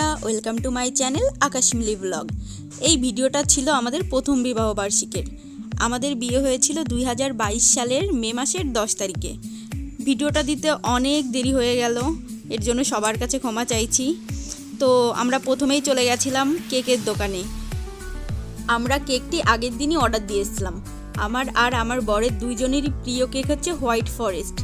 বন্ধুরা, welcome to my channel Akashmili blog. এই ভিডিওটা ছিল আমাদের প্রথম বিবাহ বার্ষিকের। আমাদের বিয়ে হয়েছিল দুই হাজার বাইশ সালের মে মাসের দশ তারিখে। ভিডিওটা দিতে অনেক দেরি হয়ে গেল, এর জন্য সবার কাছে ক্ষমা চাইছি। তো আমরা প্রথমেই চলে গেছিলাম কেকের দোকানে। আমরা কেকটি আগের দিনই অর্ডার দিয়েছিলাম আমার আর আমার বরের দুইজনেরই প্রিয় কেক হচ্ছে হোয়াইট ফরেস্ট।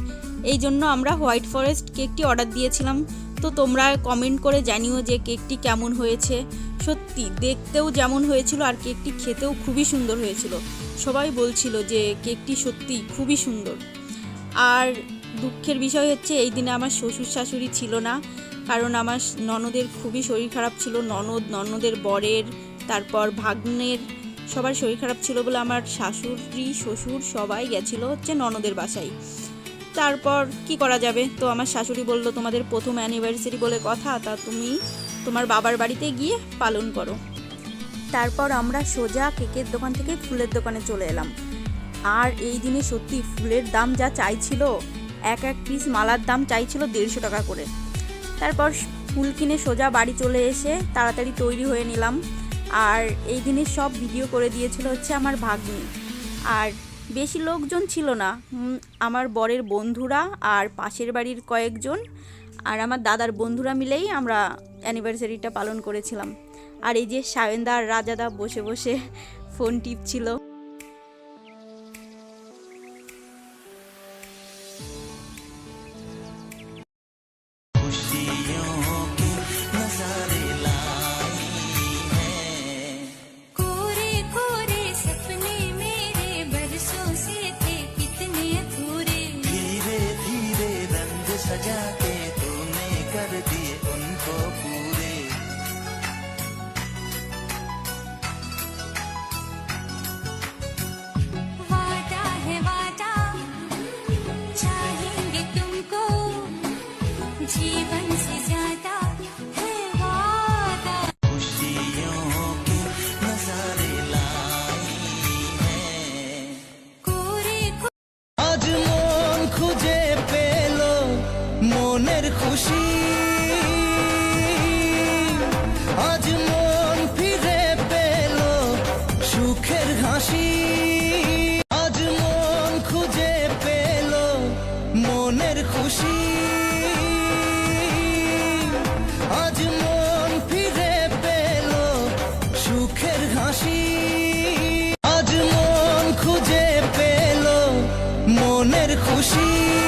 এই জন্য আমরা হোয়াইট ফরেস্ট কেকটি অর্ডার দিয়েছিলাম। তো তোমরা কমেন্ট করে জানিও যে কেকটি কেমন হয়েছে। সত্যি, দেখতেও যেমন হয়েছিল আর কেকটি খেতেও খুবই সুন্দর হয়েছিল। সবাই বলছিল যে কেকটি সত্যি খুবই সুন্দর। আর দুঃখের বিষয় হচ্ছে, এই দিনে আমার শ্বশুর শাশুড়ি ছিল না। কারণ আমার ননদের খুবই শরীর খারাপ ছিল, ননদ, ননদের বরের, তারপর ভাগ্নের, সবার শরীর খারাপ ছিল বলে আমার শাশুড়ি, শ্বশুর সবাই গেছিল হচ্ছে ননদের বাসায়। তারপর কি করা যাবে? তো আমার শাশুড়ি বলল, তোমাদের প্রথম অ্যানিভার্সারি বলে কথা, তা তুমি তোমার বাবার বাড়িতে গিয়ে পালন করো। তারপর আমরা সোজা কেকের দোকান থেকে ফুলের দোকানে চলে এলাম। আর এই দিনে সত্যি ফুলের দাম যা চাইছিল, এক এক পিস মালার দাম চাইছিল দেড়শো টাকা করে। তারপর ফুল কিনে সোজা বাড়ি চলে এসে তাড়াতাড়ি তৈরি হয়ে নিলাম। আর এই দিনে সব ভিডিও করে দিয়েছিল হচ্ছে আমার ভাগ্নি। আর বেশি লোকজন ছিল না। আমার বরের বন্ধুরা আর পাশের বাড়ির কয়েকজন আর আমার দাদার বন্ধুরা মিলেই আমরা অ্যানিভার্সারিটা পালন করেছিলাম। আর এই যে সায়েন্দা আর রাজাদা বসে বসে ফোন টিপছিল। মনের খুশি।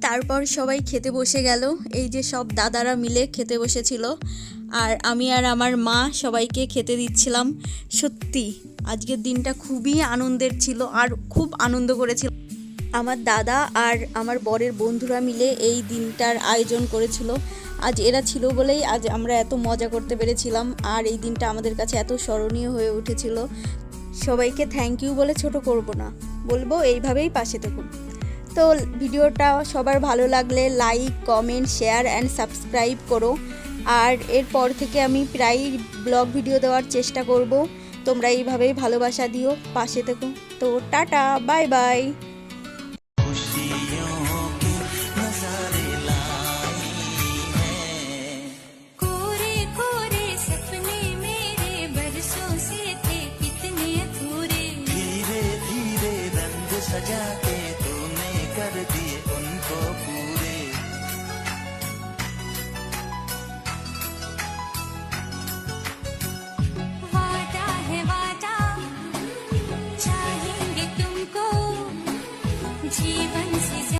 তারপর সবাই খেতে বসে গেল। এই যে সব দাদারা মিলে খেতে বসেছিল। আর আমি আর আমার মা সবাইকে খেতে দিচ্ছিলাম। সত্যি আজকের দিনটা খুবই আনন্দের ছিল আর খুব আনন্দ করেছিল। আমার দাদা আর আমার বরের বন্ধুরা মিলে এই দিনটার আয়োজন করেছিল। আজ এরা ছিল বলেই আজ আমরা এত মজা করতে পেরেছিলাম আর এই দিনটা আমাদের কাছে এত স্মরণীয় হয়ে উঠেছিল। সবাইকে থ্যাংক ইউ বলে ছোট করব না। বলব, এইভাবেই পাশে থাকুন। তো ভিডিওটা সবার ভালো লাগলে like comment share and subscribe করো। আর এরপর থেকে আমি প্রায়ই ব্লগ ভিডিও দেওয়ার চেষ্টা করব। তোমরা এইভাবেই ভালোবাসা দিও, পাশে থেকো। তো টাটা বাই বাই